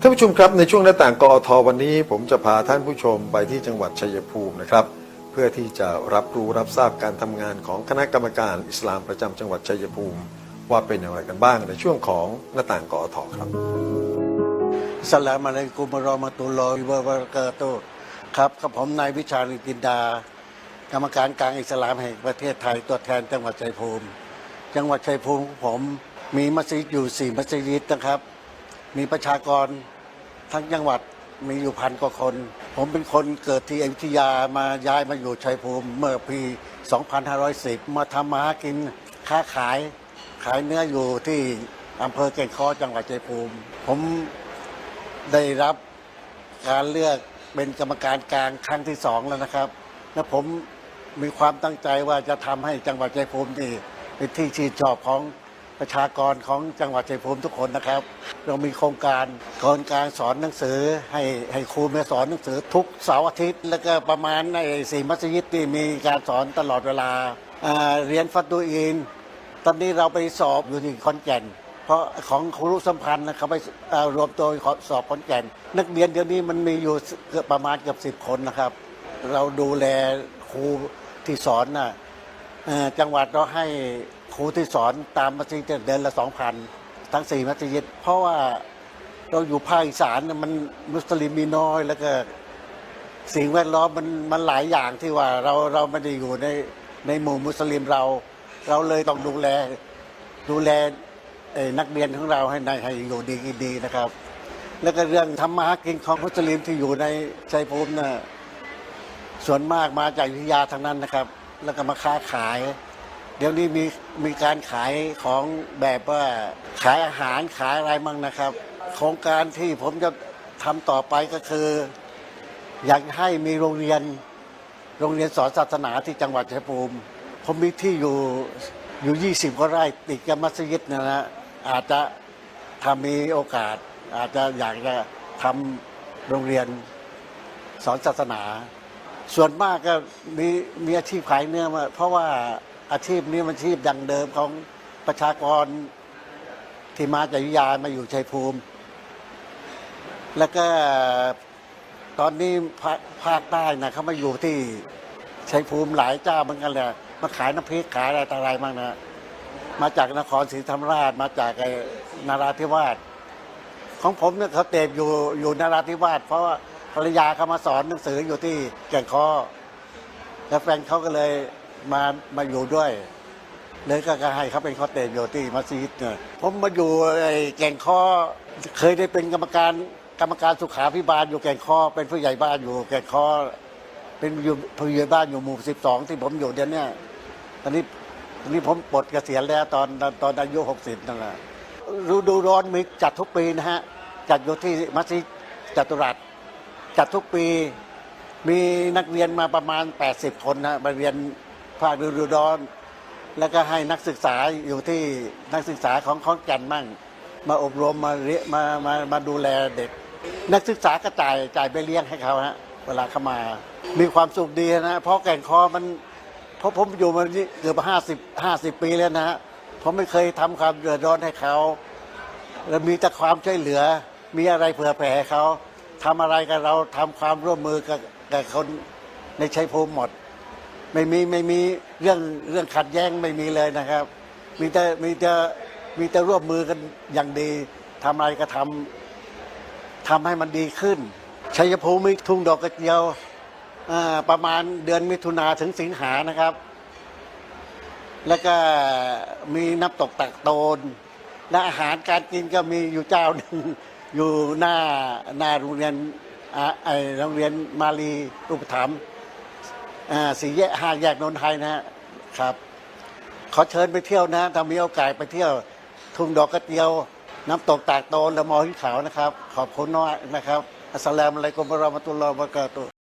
ท่านผู้ชมครับในช่วงหน้าต่างกอทวันนี้ ผมจะพาท่านผู้ชมไปที่จังหวัดชัยภูมินะครับ เพื่อที่จะรับรู้รับทราบการทำงานของคณะกรรมการอิสลามประจำจังหวัดชัยภูมิ ว่าเป็นอย่างไรกันบ้างในช่วงของหน้าต่างกอทครับสลามอะลัยกุมวะเรอมะตุลลอฮิวะบะเรกาตุครับกับผมนายวิชาลิกินดา กรรมการกลางอิสลามแห่งประเทศไทยตัวแทนจังหวัดชัยภูมิ จังหวัดชัยภูมิผมมีมัสยิดอยู่สี่มัสยิดนะครับ มีประชากรทั้งจังหวัดมีอยู่พันกว่าคน ผมเป็นคนเกิดที่อยุธยามาย้ายมาอยู่ชัยภูมิเมื่อปี 2510 มาทำมาหากินค้าขายขายเนื้ออยู่ที่อำเภอแก่งคอจังหวัดชัยภูมิ ผมได้รับการเลือกเป็นกรรมการกลางครั้งที่สองแล้วนะครับ และผมมีความตั้งใจว่าจะทำให้จังหวัดชัยภูมินี่ เป็นที่ชื่นชอบของประชากรของจังหวัดชัยภูมิทุกคนนะครับ เรามีโครงการโครงการสอนหนังสือให้ให้ครูมาสอนหนังสือทุกเสาร์อาทิตย์ แล้วก็ประมาณในสี่มัสยิดที่มีการสอนตลอดเวลาเรียนฟัดดูอิน ตอนนี้เราไปสอบอยู่ที่ขอนแก่น เพราะของครูสัมพันธ์นะเขาไปรวมตัวสอบขอนแก่น นักเรียนเดี๋ยวนี้มันมีอยู่เกือบประมาณเกือบสิบคนนะครับ เราดูแลครูที่สอนนะเอ่อ จังหวัดเราให้ครูที่สอนตามมัสยิดเดือนละสองพันทั้งสี่มัสยิดเพราะว่าเราอยู่ภาคอีสานมันมุสลิมมีน้อยแล้วก็สิ่งแวดล้อมมันมันหลายอย่างที่ว่าเราเราไม่ได้อยู่ในในหมู่มุสลิมเรา เราเลยต้องดูแลดูแลนักเรียนของเราให้ในให้อยู่ดีกินดีนะครับ แล้วก็เรื่องทำมาหากินของมุสลิมที่อยู่ในชัยภูมิน่ะส่วนมากมาจากอยุธยาทั้งนั้นนะครับ แล้วก็มาค้าขาย เดี๋ยวนี้มีมีการขายของแบบว่าขายอาหารขายอะไรมั่งนะครับ โครงการที่ผมจะทำต่อไปก็คือ อยากให้มีโรงเรียน โรงเรียนสอนศาสนาที่จังหวัดชัยภูมิ ผมมีที่อยู่อยู่ 20กว่าไร่ติดกับมัสยิดนะนะอาจจะถ้ามีโอกาส อาจจะอยากจะทำโรงเรียนสอนศาสนา ส่วนมากก็มีมีอาชีพขายเนื้อมาเพราะว่าอาชีพนี้มันอาชีพดังเดิมของประชากรที่มาจากยุยามาอยู่ชัยภูมิ แล้วก็ตอนนี้ภาคใต้นะเขามาอยู่ที่ชัยภูมิหลายเจ้าเหมือนกันเลยมาขายน้ำพริกขายอะไรต่ออะไรบ้างนะมาจากนครศรีธรรมราชมาจากนาราธิวาสของผมเนี่ยเขาเตบอยู่อยู่นาราธิวาสเพราะว่า ภรรยาเขามาสอนหนังสืออยู่ที่แก่งคอแล้วแฟนเขาก็เลยมามาอยู่ด้วยเลยก็ให้เขาเป็นข้อเตบอยู่ที่มัสยิดเนี่ยผมมาอยู่ไอ้แก่งคอเคยได้เป็นกรรมการกรรมการสุขาพิบาลอยู่แก่งคอเป็นผู้ใหญ่บ้านอยู่แก่งคอเป็นอยู่ผู้ใหญ่บ้านอยู่หมู่สิบสองที่ผมอยู่เดี๋ยวนี้ตอนนี้ตอนนี้ผมปลดเกษียณแล้วตอนตอนตอนอายุหกสิบนั่นแหละฤดูร้อนมีจัดทุกปีนะฮะจัดอยู่ที่มัสยิดจัตุรัส จัดทุกปีมีนักเรียนมาประมาณ 80 คนนะมาเรียนภาคฤดูร้อน แล้วก็ให้นักศึกษาอยู่ที่นักศึกษาของขอนแก่นมั่ง มาอบรมมาเรียมามามาดูแลเด็ก นักศึกษาก็จ่ายจ่ายไปเลี้ยงให้เขาฮะเวลาเขามา มีความสุขดีนะ เพราะแก่งคอมันเพราะผมอยู่มานี่เกือบห้าสิบห้าสิบปีแล้วนะฮะผมไม่เคยทำความเดือดร้อนให้เขา แล้วมีแต่ความช่วยเหลือ มีอะไรเผื่อแผ่เขา ทำอะไรกับเราทำความร่วมมือกับกับคนในชัยภูมิหมด ไม่มีไม่มีเรื่องเรื่องขัดแย้งไม่มีเลยนะครับ มีแต่มีแต่มีแต่ร่วมมือกันอย่างดีทำอะไรก็ทำทำให้มันดีขึ้นชัยภูมิมีทุ่งดอกกระเจียวประมาณเดือนมิถุนาถึงสิงหานะครับ แล้วก็มีน้ำตกตักโตน และอาหารการกินก็มีอยู่เจ้าหนึ่ง อยู่หน้าหน้าโรงเรียนอ่าไอโรงเรียนมาลีอุปถัมภ์อ่าสี่แยกห้าแยกนนทไทยนะครับ ขอเชิญไปเที่ยวนะถ้ามีโอกาสไปเที่ยว ทุ่งดอกกระเจียว น้ำตกตากโตนและมอหินขาวนะครับ ขอบคุณน้อยนะครับ อัสสลามุอะลัยกุมวะเราะมะตุลลอฮ์วะบะเราะกาตุฮ์